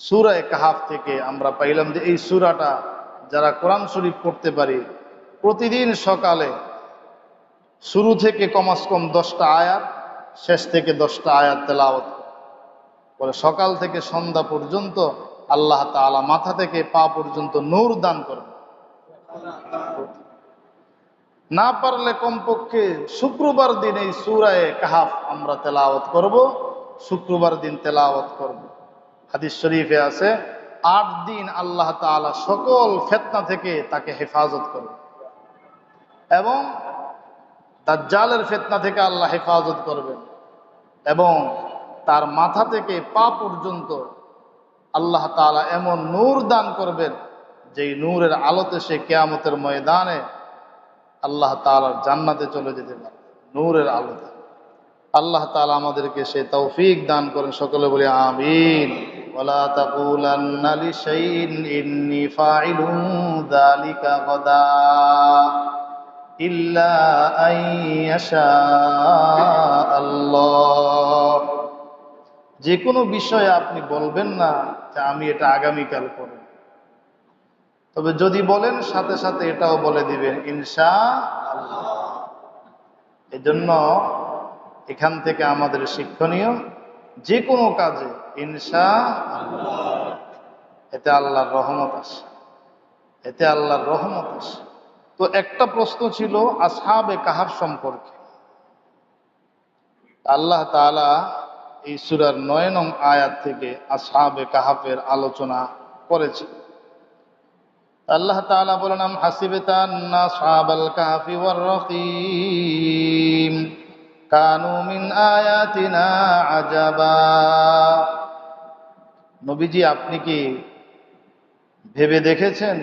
সুরায় কাহাফ থেকে আমরা পাইলাম যে এই সুরাটা যারা কোরআন শরীফ পড়তে পারি, প্রতিদিন সকালে শুরু থেকে কমাস কম দশটা আয়াত, শেষ থেকে দশটা আয়াত তেলাওয়াত করে। বলে সকাল থেকে সন্ধ্যা পর্যন্ত আল্লাহ তাআলা মাথা থেকে পা পর্যন্ত নূর দান করবে না পারলে কমপক্ষে শুক্রবার দিন এই সুরায় কাহাফ আমরা তেলাওয়াত করব, শুক্রবার দিন তেলাওয়াত করব হাদিস শরীফে আছে, আট দিন আল্লাহ তাআলা সকল ফেতনা থেকে তাকে হেফাজত করবে। এবং দাজ্জালের ফেতনা থেকে আল্লাহ হেফাজত করবেন এবং তার মাথা থেকে পা পর্যন্ত আল্লাহ তাআলা এমন নূর দান করবেন, যেই নূরের আলোতে সে কেয়ামতের ময়দানে আল্লাহ তাআলার জান্নাতে চলে যেতে পারে নূরের আলোতে। আল্লাহ তাআলা আমাদেরকে সে তৌফিক দান করেন, সকলে বলি আমিন। ওয়ালা তাকুলান্না লিশাইইন, ইন্নী ফাইলুন যালিকা গাদা ইল্লা আন ইয়াশা আল্লাহ। যে কোনো বিষয়ে আপনি বলবেন না যে আমি এটা আগামীকাল করব। তবে যদি বলেন, সাথে সাথে এটাও বলে দিবেন, ইনশা আল্লাহ। এজন্য এখান থেকে আমাদের শিক্ষণীয় যে কোনো কাজে আল্লাহ এতে আল্লাহর রহমত আসে। এতে আল্লাহর রহমত আসে। তো একটা প্রশ্ন ছিল আসহাবে কাহার সম্পর্কে? আল্লাহ তাআলা এই সুরার নয় নং আয়াত থেকে আসহাবে কাহাফের আলোচনা করেছে আল্লাহ তাআলা বলেন, আম হাসিবতান্না আসহাবাল কাহফি ওয়ার রকিম কানু মিন আয়াতিনা আজাবা। নবীজি, আপনি কি ভেবে দেখেছেন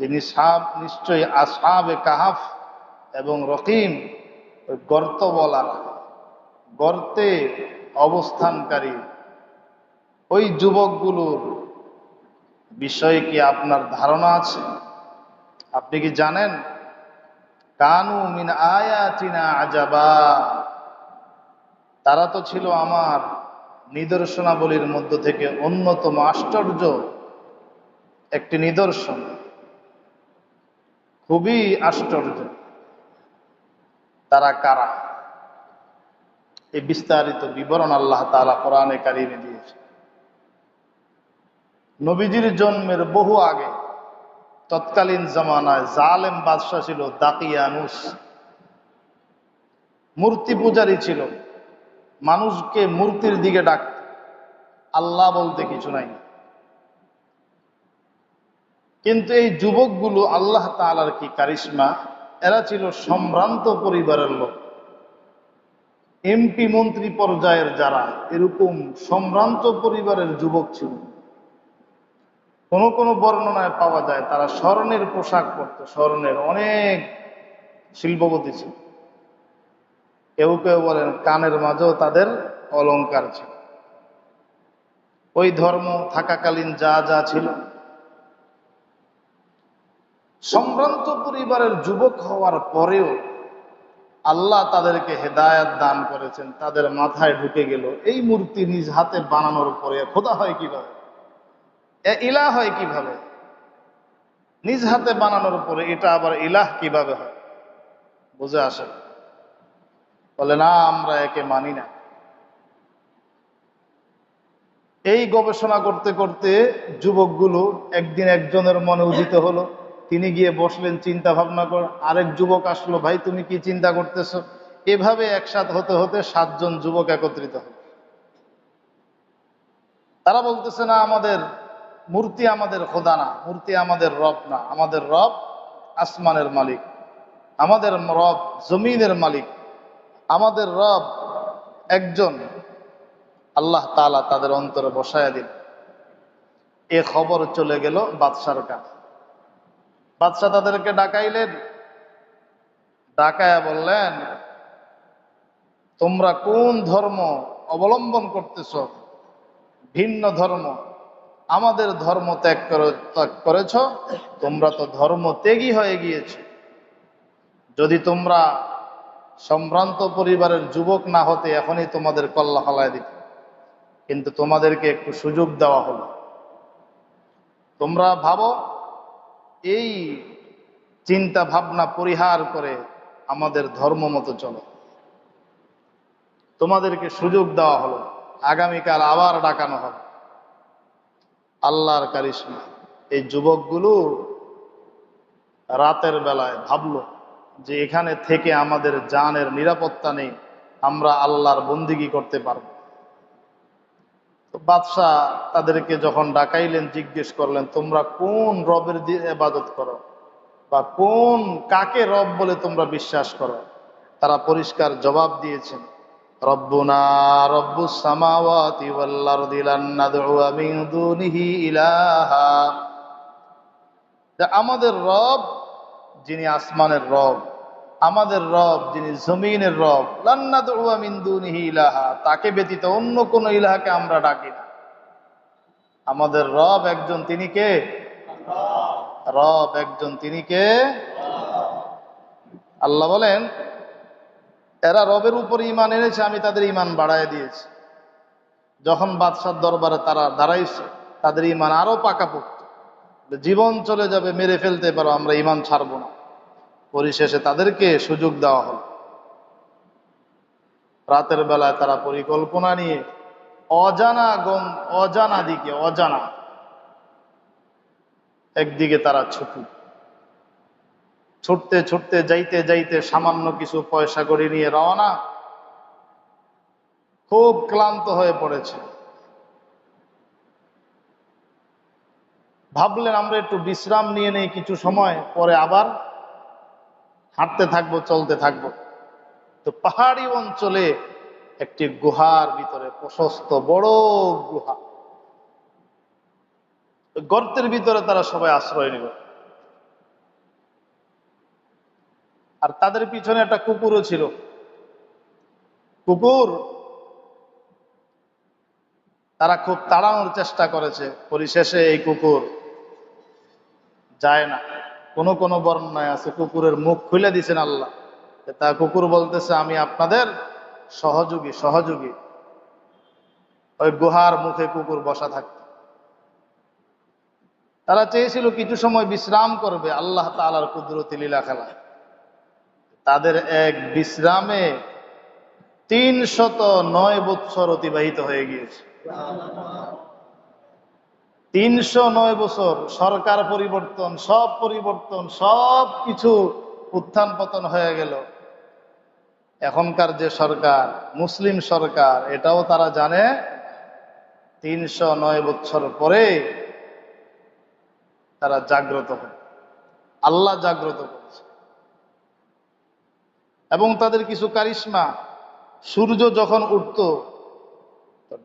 যে নিসাব নিশ্চয়ই আসহাবে কাহাফ এবং রকিম ওই গর্ত বলার গর্তে অবস্থানকারী ওই যুবকগুলোর বিষয়ে কি আপনার ধারণা আছে? আপনি কি জানেন কানু মিন আয়াতিনা আজাবা। তারা তো ছিল আমার নিদর্শনাবলীর মধ্য থেকে অন্যতম আশ্চর্য একটি নিদর্শন। খুবই আশ্চর্য। তারা কারা? এই বিস্তারিত বিবরণ আল্লাহ তালা কোরআনে কারিমে দিয়েছে নবীজির জন্মের বহু আগে তৎকালীন জমানায় জালেম বাদশাহ ছিল দাকিয়ানুস। মূর্তি পূজারী ছিল। মানুষকে মূর্তির দিকে ডাক আল্লাহ বলতে কিছু নাই। কিন্তু এই যুবকগুলো আল্লাহ তাআলার কি কারিশমা? এরা ছিল সম্ভ্রান্ত পরিবারের লোক। এমপি মন্ত্রী পর্যায়ের যারা, এরকম সম্ভ্রান্ত পরিবারের যুবক ছিল। কোনো কোনো বর্ণনায় পাওয়া যায়, তারা স্বর্ণের পোশাক পরত, স্বর্ণের অনেক শিল্পপতি ছিল। কেউ কেউ বলেন কানের মাঝেও তাদের অলংকার ছিল। ওই ধর্ম থাকাকালীন যা যা ছিল। সম্ভ্রান্ত পরিবারের যুবক হওয়ার পরেও আল্লাহ তাদেরকে হেদায়াত দান করেছেন, তাদের মাথায় ঢুকে গেল, এই মূর্তি নিজ হাতে বানানোর পরে খোদা হয় কীভাবে? এ ইলাহ হয় কীভাবে? নিজ হাতে বানানোর পরে এটা আবার ইলাহ কীভাবে হয়? বুঝে আসে বলে না, আমরা একে মানি না। এই গবেষণা করতে করতে যুবকগুলো একদিন একজনের মনে উদিত হলো। তিনি গিয়ে বসলেন, চিন্তা ভাবনা করে। আরেক যুবক আসলো, ভাই, তুমি কি চিন্তা করতেছ? এভাবে একসাথ হতে হতে সাতজন যুবক একত্রিত হল। তারা বলতেছে, না, আমাদের মূর্তি আমাদের খোদা না, মূর্তি আমাদের রব না। আমাদের রব আসমানের মালিক, আমাদের রব জমিনের মালিক। আমাদের রব একজন, আল্লাহ তালা তাদের অন্তরে বসায়া দিল এ খবর চলে গেল বাদশার কাছে। বাদশাহ তাদেরকে ডাকাইলেন, ডাকায়া বললেন, তোমরা কোন ধর্ম অবলম্বন করতেছ? ভিন্ন ধর্ম। আমাদের ধর্ম ত্যাগ ত্যাগ করেছ, তোমরা তো ধর্ম ত্যাগী হয়ে গিয়েছ। যদি তোমরা সম্ভ্রান্ত পরিবারের যুবক না হতে, এখনই তোমাদের কল্লা ফলায় দিত। কিন্তু তোমাদেরকে একটু সুযোগ দেওয়া হলো। তোমরা ভাবো, এই চিন্তা ভাবনা পরিহার করে আমাদের ধর্ম মতো চলো। তোমাদেরকে সুযোগ দেওয়া হলো। আগামীকাল আবার ডাকানো হবে। আল্লাহর কারিশমা। এই যুবকগুলো রাতের বেলায় ভাবলো যে এখানে থেকে আমাদের জানের নিরাপত্তা নেই, আমরা আল্লাহর বন্দিগি করতে পারব। বাদশাহ তাদেরকে যখন ডাকাইলেন, জিজ্ঞেস করলেন, তোমরা কোন রবের ইবাদত করো? বা কোন কাকে রব বলে তোমরা বিশ্বাস করো? তারা পরিষ্কার জবাব দিয়েছেন আরদি লান নাদউ মিন দুনিহি ইলাহা। যে আমাদের রব যিনি আসমানের রব, আমাদের রব যিনি জমিনের রব লান্না দুয়া দুনিহি ইলাহা, তাকে ব্যতীত অন্য কোন ইলাহাকে আমরা ডাকি না। আমাদের রব একজন তিনি কে? রব একজন তিনি কে? আল্লাহ বলেন এরা রবের উপর ইমান এনেছে, আমি তাদের ইমান বাড়ায় দিয়েছি। যখন বাদশার দরবারে তারা দাঁড়াইছে, তাদের ইমান আরও পাকাপোক্ত। জীবন চলে যাবে, মেরে ফেলতে পারো, আমরা ইমান ছাড়বো না। পরিশেষে তাদেরকে সুযোগ দেওয়া হল। রাতের বেলায় তারা পরিকল্পনা নিয়ে অজানা গম, অজানা দিকে, অজানা, একদিকে তারা ছুটু ছুটতে ছুটতে, যাইতে যাইতে সামান্য কিছু পয়সা করে নিয়ে রওনা, খুব ক্লান্ত হয়ে পড়েছে। ভাবলেন, আমরা একটু বিশ্রাম নিয়ে নেই কিছু সময়, পরে আবার হাঁটতে থাকব, চলতে থাকব। তো পাহাড়ি অঞ্চলে একটি গুহার ভিতরে, প্রশস্ত বড় গুহা। গর্তের ভিতরে তারা সবাই আশ্রয় নিল। আর তাদের পিছনে একটা কুকুরও ছিল। কুকুর তারা খুব তাড়ানোর চেষ্টা করেছে, পরিশেষে এই কুকুর যায় না। কোন কোন বর্ণনায় আছে, কুকুরের মুখ খুলে দিছেন আল্লাহ। তা কুকুর বলতেছে, আমি আপনাদের সহযোগী সহযোগী। ওই গুহার মুখে কুকুর বসা থাকত। তারা চেয়েছিল কিছু সময় বিশ্রাম করবে, আল্লাহ তালার কুদরতি লীলা খেলা তাদের এক বিশ্রামে তিন শত নয় বৎসর অতিবাহিত হয়ে গিয়েছে। তিনশো নয় বছর সরকার পরিবর্তন, সব পরিবর্তন, সব কিছু উত্থান পতন হয়ে গেল। এখনকার যে সরকার, মুসলিম সরকার, এটাও তারা জানে, তিনশো নয় বছর পরে তারা জাগ্রত হয় আল্লাহ জাগ্রত করেছে এবং তাদের কিছু কারিশ্মা। সূর্য যখন উঠত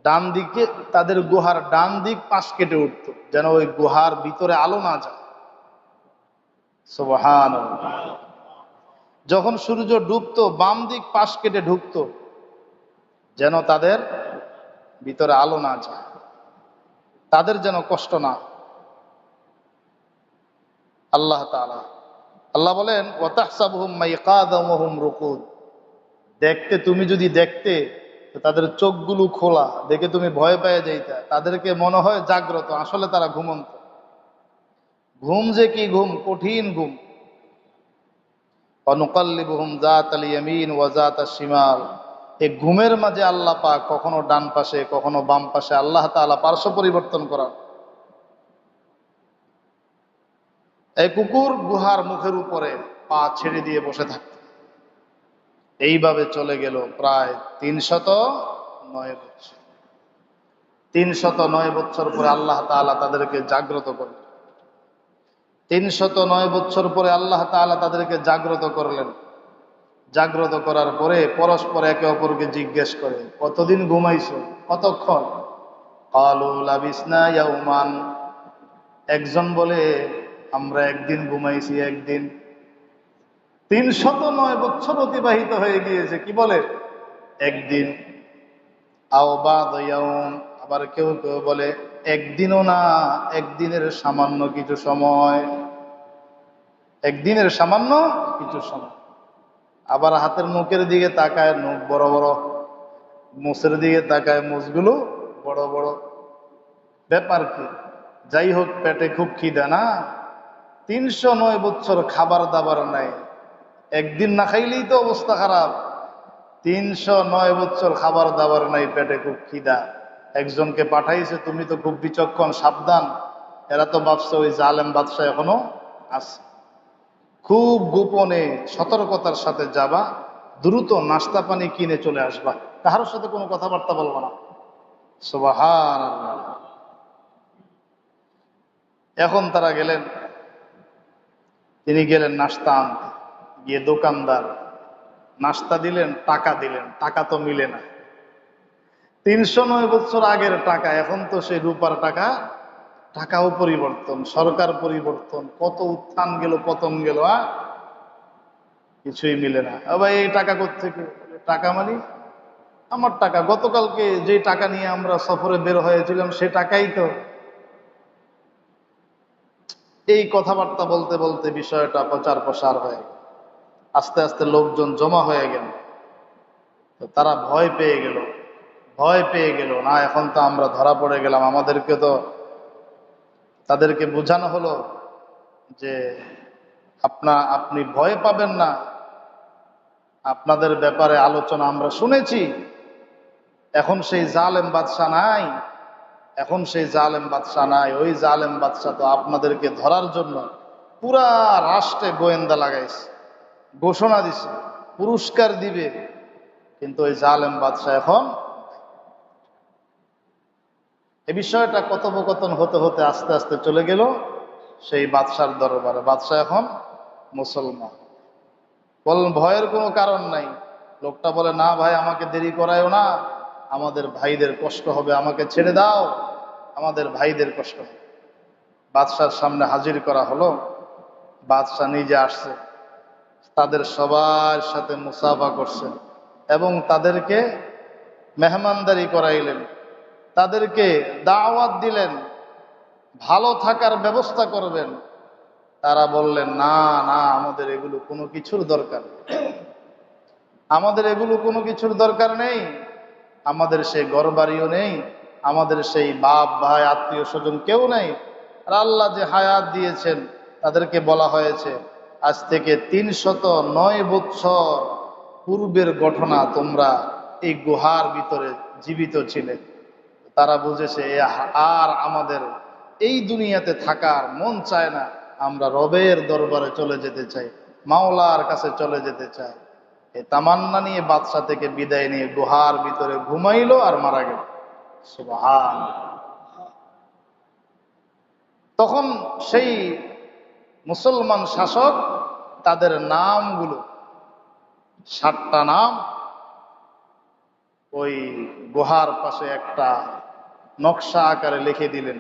ডান দিকে তাদের গুহার ডান দিক পাশ কেটে উঠত, যেন ওই গুহার ভিতরে আলো না যায়। সুবহান যখন সূর্য ডুবতো, বাম দিক পাশ কেটে ঢুকতো, যেন তাদের ভিতরে আলো না যায়। তাদের যেন কষ্ট না আল্লাহ তাআলা আল্লাহ বলেন দেখতে, তুমি যদি দেখতে তাদের চোখগুলো খোলা, দেখে তুমি ভয় পেয়ে যাইতা। তাদেরকে মনে হয় জাগ্রত, আসলে তারা ঘুমন্ত। ঘুম যে কি ঘুম? কঠিন ঘুম। অনুকাল্লিবুহুম জাত আল ইয়ামিন ওয়া জাত শিমাল। এই ঘুমের মাঝে আল্লাহ পাক কখনো ডান পাশে, কখনো বাম পাশে আল্লাহ তাআলা পার্শ্ব পরিবর্তন করা এই কুকুর গুহার মুখের উপরে পা ছেড়ে দিয়ে বসে থাকত। এইভাবে চলে গেল প্রায় তিনশত নয় বছর। তিনশত নয় বছর পরে আল্লাহ তাআলা তাদেরকে জাগ্রত করলেন। তিনশত নয় বছর পরে আল্লাহ তাআলা তাদেরকে জাগ্রত করলেন। জাগ্রত করার পরে পরস্পর একে অপরকে জিজ্ঞেস করে, কতদিন ঘুমাইছো? কতক্ষণ? কালু লাবিসনা ইয়াউমান। একজন বলে আমরা একদিন ঘুমাইছি একদিন। তিনশত নয় বছর অতিবাহিত হয়ে গিয়েছে, কি বলে? একদিন, আও আবার কেউ কেউ বলে, একদিনও না, একদিনের সামান্য কিছু সময়। একদিনের সামান্য কিছু সময়। আবার হাতের মুখের দিকে তাকায় মুখ বড় বড়, মুসের দিকে তাকায় মুসগুলো বড় বড়। ব্যাপার কি? যাই হোক, পেটে খুব খিদা না? তিনশো নয় বছর খাবার দাবার নাই। একদিন না খাইলেই তো অবস্থা খারাপ। তিনশো নয় বছর খাবার দাবার নাই, পেটে খুব খিদা। একজনকে পাঠাইছে, তুমি তো খুব বিচক্ষণ, সাবধান। এরা তো ভাবছে ওই জালেম বাদশাহ এখনও আছে। খুব গোপনে, সতর্কতার সাথে যাবা, দ্রুত নাস্তা পানি কিনে চলে আসবা। কাহার সাথে কোনো কথাবার্তা বলব না। সুবাহান এখন তারা গেলেন। তিনি গেলেন নাস্তা আনতে। গিয়ে দোকানদার, নাস্তা দিলেন, টাকা দিলেন। টাকা তো মিলে না। তিনশো নয় বছর আগের টাকা, এখন তো সেই রূপার টাকা। টাকাও পরিবর্তন, সরকার পরিবর্তন, কত উত্থান গেল, পতন গেল, আ? কিছুই মিলে না। আবার এই টাকা কোথেকে টাকা মানে? আমার টাকা। গতকালকে যে টাকা নিয়ে আমরা সফরে বের হয়েছিলাম, সে টাকাই তো এই কথাবার্তা বলতে বলতে বিষয়টা প্রচার প্রসার হয়ে আস্তে আস্তে লোকজন জমা হয়ে গেল। তো তারা ভয় পেয়ে গেল। ভয় পেয়ে গেল, না, এখন তো আমরা ধরা পড়ে গেলাম। আমাদেরকে তো তাদেরকে বোঝানো হলো যে আপনা, আপনি ভয় পাবেন না। আপনাদের ব্যাপারে আলোচনা আমরা শুনেছি। এখন সেই জালেম বাদশাহ নাই। এখন সেই জালেম বাদশাহ নাই, ওই জালেম বাদশাহ তো আপনাদেরকে ধরার জন্য পুরা রাষ্ট্রে গোয়েন্দা লাগাইছে, ঘোষণা দিছে, পুরস্কার দিবে। কিন্তু ওই জালেম বাদশাহ এখন এ বিষয়টা কথোপকথন হতে হতে আস্তে আস্তে চলে গেল সেই বাদশার দরবারে। বাদশাহ এখন মুসলমান। বলেন, ভয়ের কোনো কারণ নাই। লোকটা বলে, না ভাই, আমাকে দেরি করায়ও না। আমাদের ভাইদের কষ্ট হবে, আমাকে ছেড়ে দাও। আমাদের ভাইদের কষ্ট হবে। বাদশার সামনে হাজির করা হলো। বাদশাহ নিজে আসছে। তাদের সবার সাথে মুসাফা করছেন এবং তাদেরকে মেহমানদারি করাইলেন। তাদেরকে দাওয়াত দিলেন। ভালো থাকার ব্যবস্থা করবেন। তারা বললেন, না না, আমাদের এগুলো কোনো কিছুর দরকার আমাদের এগুলো কোনো কিছুর দরকার নেই। আমাদের সেই গড়বাড়িও নেই, আমাদের সেই বাপ, ভাই, আত্মীয় স্বজন কেউ নেই। আর আল্লাহ যে হায়াত দিয়েছেন, তাদেরকে বলা হয়েছে, আজ থেকে তিনশত নয় বৎসর পূর্বের ঘটনা তোমরা এই গুহার ভিতরে জীবিত ছিলে। তারা বুঝেছে আর আমাদের এই দুনিয়াতে থাকার মন চায় না, আমরা রবের দরবারে চলে যেতে চাই, মাওলার কাছে চলে যেতে চাই। এই তামান্না নিয়ে বাদশা থেকে বিদায় নিয়ে গুহার ভিতরে ঘুমাইলো আর মারা গেল। তখন সেই মুসলমান শাসক তাদের নামগুলো, সাতটা নাম, ওই গুহার পাশে একটা নকশা আকারে লিখে দিলেন,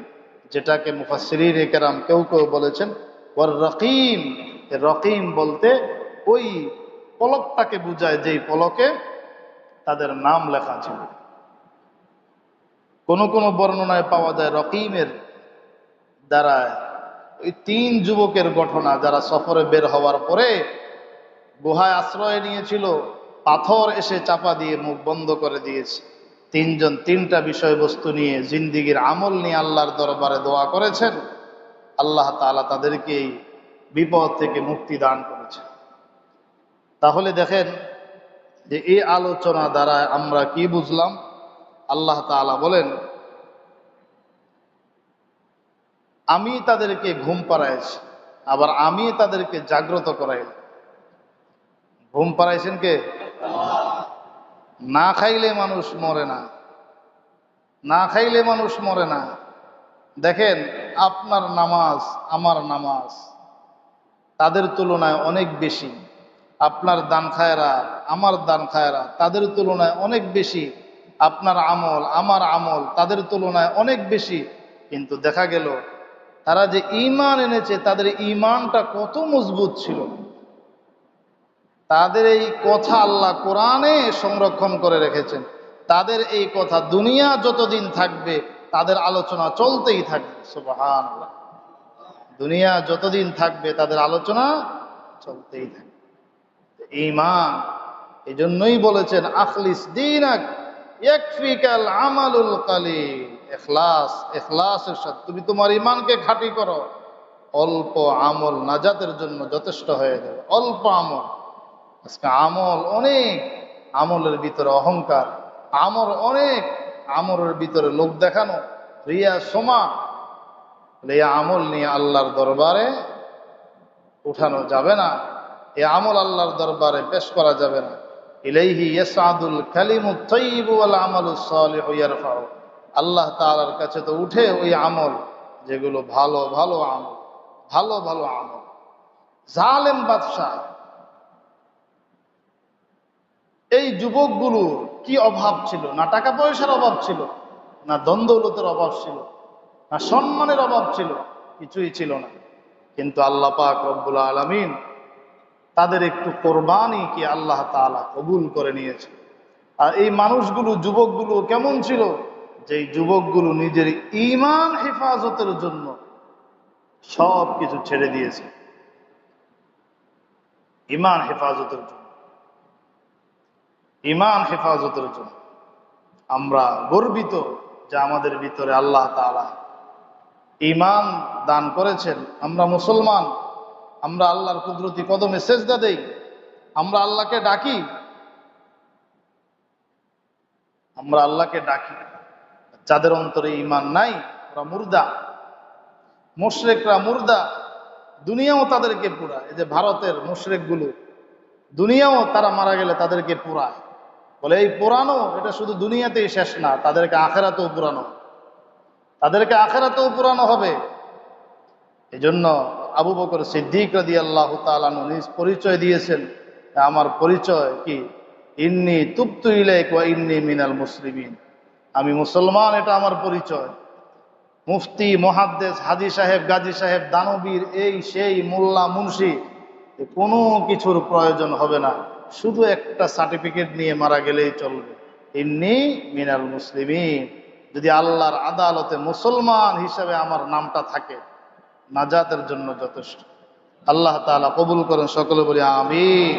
যেটাকে মুফাসরিন কেরাম কেউ কেউ বলেছেন ওর রকিম। রকিম বলতে ওই পলকটাকে বুঝায় যেই পলকে তাদের নাম লেখা ছিল। কোন কোন বর্ণনায় পাওয়া যায় রকিমের দ্বারা ওই তিন যুবকের ঘটনা যারা সফরে বের হওয়ার পরে গুহায় আশ্রয় নিয়েছিল, পাথর এসে চাপা দিয়ে মুখ বন্ধ করে দিয়েছে। তিনজন তিনটা বিষয়বস্তু নিয়ে জিন্দিগির আমল নিয়ে আল্লাহর দরবারে দোয়া করেছেন। আল্লাহ তাআলা তাদেরকে বিপদ থেকে মুক্তি দান করেছেন তাহলে দেখেন যে এই আলোচনা দ্বারা আমরা কি বুঝলাম? আল্লাহ তাআলা বলেন, আমি তাদেরকে ঘুম পাড়াইছি, আবার আমি তাদেরকে জাগ্রত করাই ঘুম পাড়াইছেন কে? না খাইলে মানুষ মরে না না খাইলে মানুষ মরে না। দেখেন, আপনার নামাজ, আমার নামাজ, তাদের তুলনায় অনেক বেশি। আপনার দান খায়রা, আমার দান খায়রা, তাদের তুলনায় অনেক বেশি আপনার আমল, আমার আমল, তাদের তুলনায় অনেক বেশি। কিন্তু দেখা গেল, তারা যে ইমান এনেছে, তাদের ইমানটা কত মজবুত ছিল। তাদের এই কথা আল্লাহ কোরআনে সংরক্ষণ করে রেখেছেন। তাদের এই কথা দুনিয়া যতদিন থাকবে, তাদের আলোচনা চলতেই থাকবে। সুবহান দুনিয়া যতদিন থাকবে, তাদের আলোচনা চলতেই থাকবে। ইমান জন্যই বলেছেন, আখলিস দিনাক, ইয়াকফিকাল আমালুল কালিল। এখলাস এখলাসের সাথে তুমি তোমার ইমানকে খাঁটি করো। অল্প আমল নাজাতের জন্য যথেষ্ট হয়ে যাবে। অল্প আমল। আজকে আমল অনেক, আমলের ভিতরে অহংকার। আমল অনেক, আমলের ভিতরে লোক দেখানো। রিয়া সোমা। এই আমল নিয়ে আল্লাহর দরবারে উঠানো যাবে না। এ আমল আল্লাহর দরবারে পেশ করা যাবে না। ইলাইহি ইয়াসাদুল কালিমু তাইয়িবু ওয়াল আমালু সালিহু ইয়ারফাউ। আল্লাহ তাআলার কাছে তো উঠে ওই আমল যেগুলো ভালো ভালো আমল, ভালো ভালো আমল। জালেম বাদশাহ, এই যুবকগুলোর কি অভাব ছিল? না টাকা পয়সার অভাব ছিল, না দ্বন্দ্বলতের অভাব ছিল, না সম্মানের অভাব ছিল, কিছুই ছিল না। কিন্তু আল্লাহ পাক রব্বুল আলমিন তাদের একটু কোরবানি কি আল্লাহ তাআলা কবুল করে নিয়েছে। আর এই মানুষগুলো, যুবকগুলো কেমন ছিল? যে যুবকগুলো নিজের ইমান হেফাজতের জন্য সব কিছু ছেড়ে দিয়েছে। ইমান হেফাজতের জন্য। ইমান হেফাজতের জন্য। আমরা গর্বিত যে আমাদের ভিতরে আল্লাহ তাআলা ইমান দান করেছেন। আমরা মুসলমান আমরা আল্লাহর কুদরতি কদমে সেজদা দেই, আমরা আল্লাহকে ডাকি, আমরা আল্লাহকে ডাকি। যাদের অন্তরে ইমান নাই, ওরা মুর্দা। মুশরেকরা মুর্দা। দুনিয়াও তাদেরকে পুরায় এই যে ভারতের মুশরেকগুলো, দুনিয়াও তারা মারা গেলে তাদেরকে পুরায় বলে এই পুরানো এটা শুধু দুনিয়াতেই শেষ না, তাদেরকে আখেরাতেও পুরানো তাদেরকে আখেরাতেও পুরানো হবে। এই জন্য আবু বকর সিদ্দিক রাদি আল্লাহ তালানু নিজ পরিচয় দিয়েছেন। আমার পরিচয় কি? ইন্নি তুপ্তু ইলাইক ওয়া ইন্নি মিনাল মুসলিমিন। আমি মুসলমান, এটা আমার পরিচয়। মুফতি মহাদ্দেশ হাজি সাহেব, গাজী সাহেব, দানবীর, এই সেই মোল্লা মুন্সি কোনো কিছুর প্রয়োজন হবে না। শুধু একটা সার্টিফিকেট নিয়ে মারা গেলেই চলবে। ইন্নি মিনাল মুসলিমিন। যদি আল্লাহর আদালতে মুসলমান হিসাবে আমার নামটা থাকে নাজাতের জন্য যথেষ্ট। আল্লাহ তালা কবুল করেন সকলে বলি আমিন।